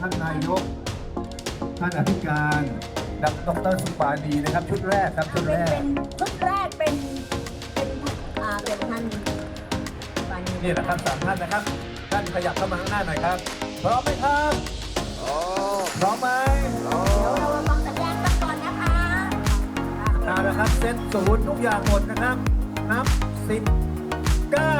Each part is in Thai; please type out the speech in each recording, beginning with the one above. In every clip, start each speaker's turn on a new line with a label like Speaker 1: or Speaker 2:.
Speaker 1: ท่านนายก ท่านอธิการดับดรสุปาดีนะครับ ชุดแรกครับชุด
Speaker 2: เป็
Speaker 1: แร
Speaker 2: น
Speaker 1: ก
Speaker 2: เป็นชุดแรกเป็นเป็นอ่าเป็นท่านปานี
Speaker 1: นี่แหละครับสามท่านนะครับ ท่านขยับเข้ามาข้างหน้าหน่อยครับ พร้อมไหมครับพร้อมไหม
Speaker 2: เดี๋ยวเรามาฟังสัญญาณกันก่อนนะคะ
Speaker 1: เอาละครับเซตศูนย์ทุกอย่างหมดนะครับ นับสิบเก้า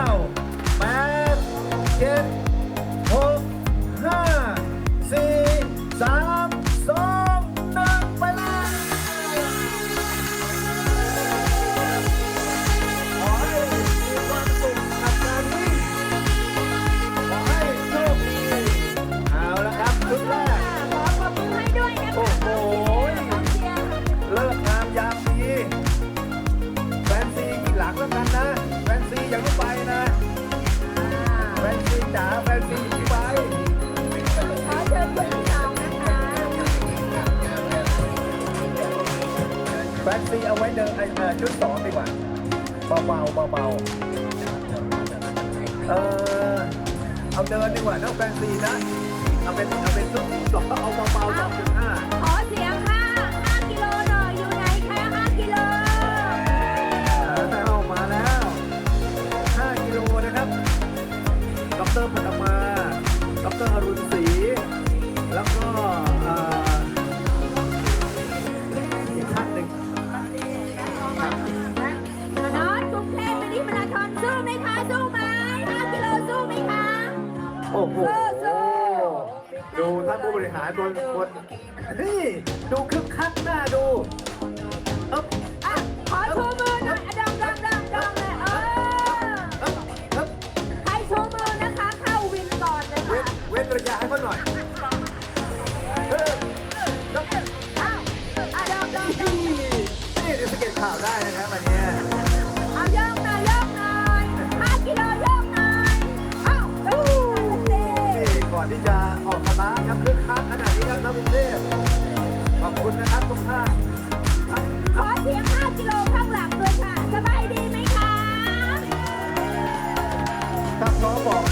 Speaker 1: อย่าเพิ่งไปนะแฟนซีจ๋าแฟนซีอย่าเพิ่งไป
Speaker 2: ขอเชิญคนที่สองนะคะ
Speaker 1: แฟนซีเอาไว้เดินไอ้เอ่อชุดสองดีกว่าเบาเบาเบาเบาๆเออเอาเดินดีกว่านะแฟนซีนะเอาเป็นเอาเป็นชุดสองเอาเบาเบาสองจุดห้า
Speaker 2: โอ้โหสู้
Speaker 1: ดูท่านผู้บริหารบนบนนี่ ดูคึกคักหน้าดูเอ๊บ
Speaker 2: อะขอชูมือหน่อยอะดองดองดองดองเลยเออ
Speaker 1: เอ๊บเอ๊บ
Speaker 2: ใครชูมือนะคะเข้าวินก่อนเลย
Speaker 1: เว้น
Speaker 2: ค่ะ
Speaker 1: เว้นระยะให้เขาหน่อย นะครับตรงข้างขอ
Speaker 2: เสียง 5 กิโลข้างหลังด้วยค่ะ สบายดีไหมคะ
Speaker 1: ถ้าพร้อมบอก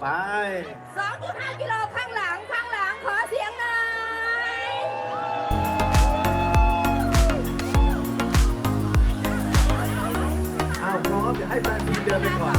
Speaker 1: ไปสองจุด
Speaker 2: ห้ากิโล
Speaker 1: ข้างหลั
Speaker 2: ง ข้างหลัง
Speaker 1: ขอเสี
Speaker 2: ยงหน่อย
Speaker 1: อา
Speaker 2: พร้อ
Speaker 1: มเดี๋ให้แฟนทีเดินไป
Speaker 2: ก่อน